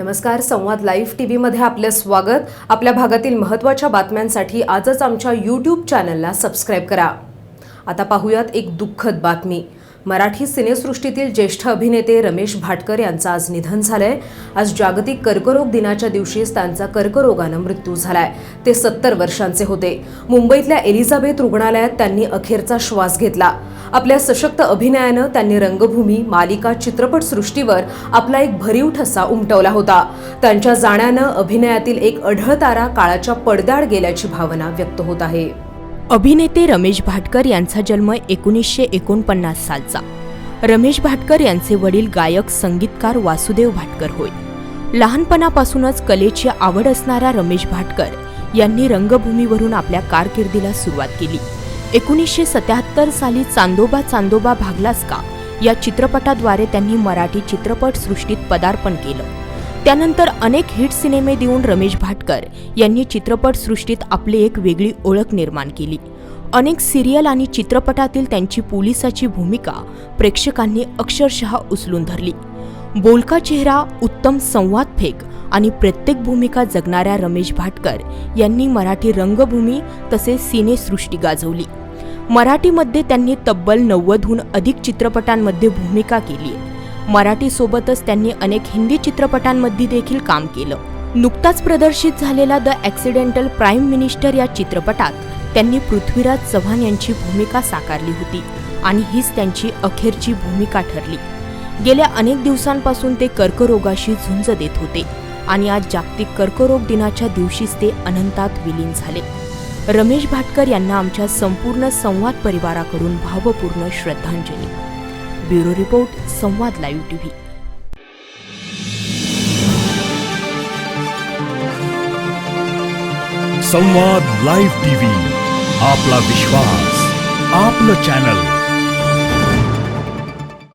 नमस्कार संवाद live T व्हीमध्ये आपलं स्वागत. आपल्या भागातील महत्त्वाच्या बातम्यांसाठी आजच आमच्या यूट्यूब चॅनलला सबस्क्राईब करा. आता पाहूयात एक दुःखद बातमी. मराठी सिनेसृष्टीतील ज्येष्ठ अभिनेते रमेश भाटकर यांचं आज निधन झालंय. आज जागतिक कर्करोग दिनाच्या दिवशीच त्यांचा कर्करोगानं मृत्यू झालाय. ते सत्तर वर्षांचे होते. मुंबईतल्या एलिझाबेथ रुग्णालयात त्यांनी अखेरचा श्वास घेतला. आपल्या सशक्त अभिनयानं त्यांनी रंगभूमी मालिका चित्रपटसृष्टीवर आपला एक भरीव ठसा उमटवला होता. त्यांच्या जाण्यानं अभिनयातील एक अढळ तारा काळाच्या पडद्याड गेल्याची भावना व्यक्त होत आहे. अभिनेते रमेश भाटकर यांचा जन्म एकोणीसशे एकोणपन्नास सालचा. रमेश भाटकर यांचे वडील गायक संगीतकार वासुदेव भाटकर होय. लहानपणापासूनच कलेची आवड असणाऱ्या रमेश भाटकर यांनी रंगभूमीवरून आपल्या कारकिर्दीला सुरुवात केली. एकोणीसशे सत्याहत्तर साली चांदोबा चांदोबा भागलास का या चित्रपटाद्वारे त्यांनी मराठी चित्रपटसृष्टीत पदार्पण केलं. त्यानंतर अनेक हिट सिनेमे देऊन रमेश भाटकर यांनी चित्रपटसृष्टीत आपली एक वेगळी ओळख निर्माण केली. अनेक सिरियल आणि चित्रपटातील त्यांची पोलिसाची भूमिका प्रेक्षकांनी अक्षरशः उचलून धरली. बोलका चेहरा उत्तम संवाद फेक आणि प्रत्येक भूमिका जगणाऱ्या रमेश भाटकर यांनी मराठी रंगभूमी तसेच सिनेसृष्टी गाजवली. मराठीमध्ये त्यांनी तब्बल नव्वदहून अधिक चित्रपटांमध्ये भूमिका केली. मराठीसोबतच त्यांनी अनेक हिंदी चित्रपटांमध्ये देखील काम केलं. नुकताच प्रदर्शित झालेला द ॲक्सिडेंटल प्राईम मिनिस्टर या चित्रपटात त्यांनी पृथ्वीराज चव्हाण यांची भूमिका साकारली होती आणि हीच त्यांची अखेरची भूमिका ठरली. गेल्या अनेक दिवसांपासून ते कर्करोगाशी झुंज देत होते आणि आज जागतिक कर्करोग दिनाच्या दिवशीच ते अनंतात विलीन झाले. रमेश भाटकर यांना आमच्या संपूर्ण संवाद परिवाराकडून भावपूर्ण श्रद्धांजली. Bureau report Samvad live TV. Samvad live TV आपला विश्वास आपलं चॅनल.